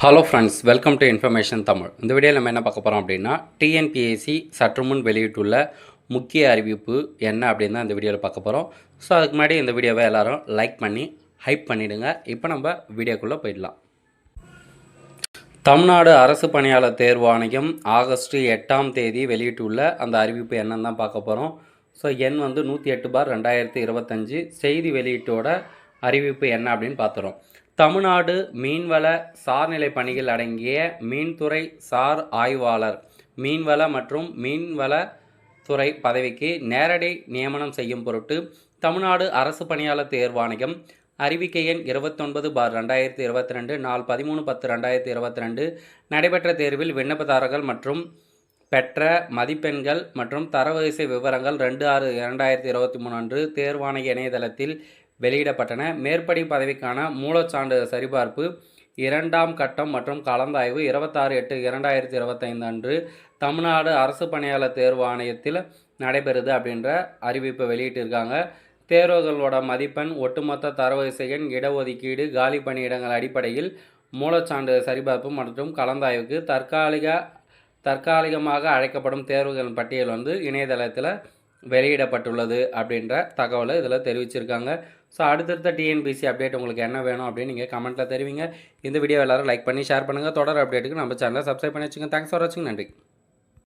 Hello friends welcome to information Tamil இந்த வீடியோவில் நம்ம என்ன பார்க்க போகிறோம் அப்படின்னா டிஎன்பிஎஸ்சி சற்று முன் வெளியிட்டுள்ள முக்கிய அறிவிப்பு என்ன அப்படின்னு தான் இந்த வீடியோவில் பார்க்க போகிறோம் ஸோ அதுக்கு முன்னாடி இந்த வீடியோவை எல்லோரும் லைக் பண்ணி ஹைப் பண்ணிவிடுங்க இப்போ நம்ம வீடியோக்குள்ளே போயிடலாம். தமிழ்நாடு அரசு பணியாளர் தேர்வு ஆணையம் ஆகஸ்ட் எட்டாம் தேதி வெளியிட்டுள்ள அந்த அறிவிப்பு என்னன்னு தான் பார்க்க போகிறோம் ஸோ எண் வந்து நூற்றி எட்டு பார் ரெண்டாயிரத்தி இருபத்தஞ்சி. செய்தி வெளியீட்டோட அறிவிப்பு என்ன அப்படின்னு பார்த்துறோம் தமிழ்நாடு மீன்வள சார்நிலை பணிகள் அடங்கிய மீன்துறை சார் ஆய்வாளர் மீன்வள மற்றும் மீன்வள துறை பதவிக்கு நேரடி நியமனம் செய்யும் பொருட்டு தமிழ்நாடு அரசு பணியாளர் தேர்வாணையம் அறிவிக்கை எண் இருபத்தொன்பது பார் ரெண்டாயிரத்தி இருபத்தி ரெண்டு நாள் பதிமூணு பத்து ரெண்டாயிரத்தி இருபத்தி ரெண்டு நடைபெற்ற தேர்வில் விண்ணப்பதாரர்கள் மற்றும் பெற்ற மதிப்பெண்கள் மற்றும் தரவரிசை விவரங்கள் ரெண்டு ஆறு இரண்டாயிரத்தி இருபத்தி மூணு அன்று தேர்வாணைய இணையதளத்தில் வெளியிடப்பட்டன. மேற்படி பதவிக்கான மூலச்சான்று சரிபார்ப்பு இரண்டாம் கட்டம் மற்றும் கலந்தாய்வு இருபத்தாறு எட்டு இரண்டாயிரத்தி இருபத்தைந்து அன்று தமிழ்நாடு அரசு பணியாளர் தேர்வு ஆணையத்தில் நடைபெறுது அப்படின்ற அறிவிப்பை வெளியிட்டிருக்காங்க. தேர்வுகளோட மதிப்பெண் ஒட்டுமொத்த தரவரிசை எண் இடஒதுக்கீடு காலி பணியிடங்கள் அடிப்படையில் மூலச்சான்று சரிபார்ப்பு மற்றும் கலந்தாய்வுக்கு தற்காலிக தற்காலிகமாக அழைக்கப்படும் தேர்வுகளின் பட்டியல் வந்து இணையதளத்தில் வெளியிடப்பட்டுள்ளது அப்படின்ற தகவலை இதில் தெரிவிச்சிருக்காங்க. ஸோ அடுத்தடுத்த டிஎன்பிசி அப்டேட் உங்களுக்கு என்ன வேணும் அப்படின்னு நீங்கள் கமெண்ட்டில் தெரிவிங்க. இந்த வீடியோ எல்லாரும் லைக் பண்ணி ஷேர் பண்ணுங்கள் தொடர் அப்டேட்டுக்கு நம்ம சேனலை சப்ஸ்கிரைப் பண்ணி வச்சுங்க தேங்க்ஸ் ஃபார் வாட்சிங் நன்றி.